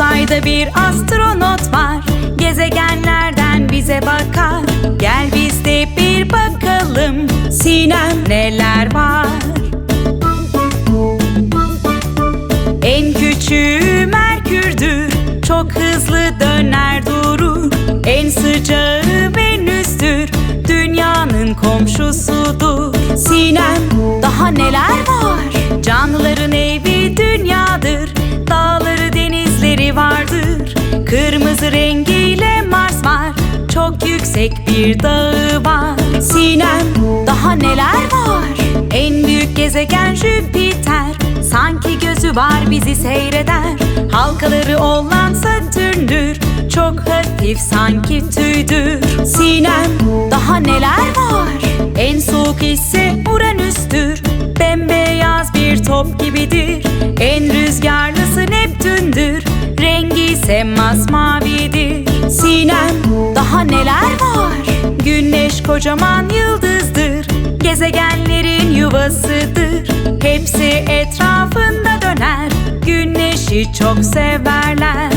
Ayda bir astronot var. Gezegenlerden bize bakar. Gel biz de bir bakalım Sinem neler var? En küçüğü Merkür'dür. Çok hızlı döner durur. En sıcağı Venüs'tür. Dünyanın komşusudur. Sinem daha neler var rengiyle Mars var. Çok yüksek bir dağı var. Sinem daha neler var? En büyük gezegen Jüpiter. Sanki gözü var bizi seyreder. Halkaları olan Satürn'dür Çok hafif sanki tüydür. Sinem daha neler var? En soğuk ise Uranüs'tür. Bembeyaz bir top gibidir. En rüzgarlısı Neptün'dür. Rengi ise masmavidir Sinem daha neler var? Güneş kocaman yıldızdır. Gezegenlerin yuvasıdır. Hepsi etrafında döner. Güneşi çok severler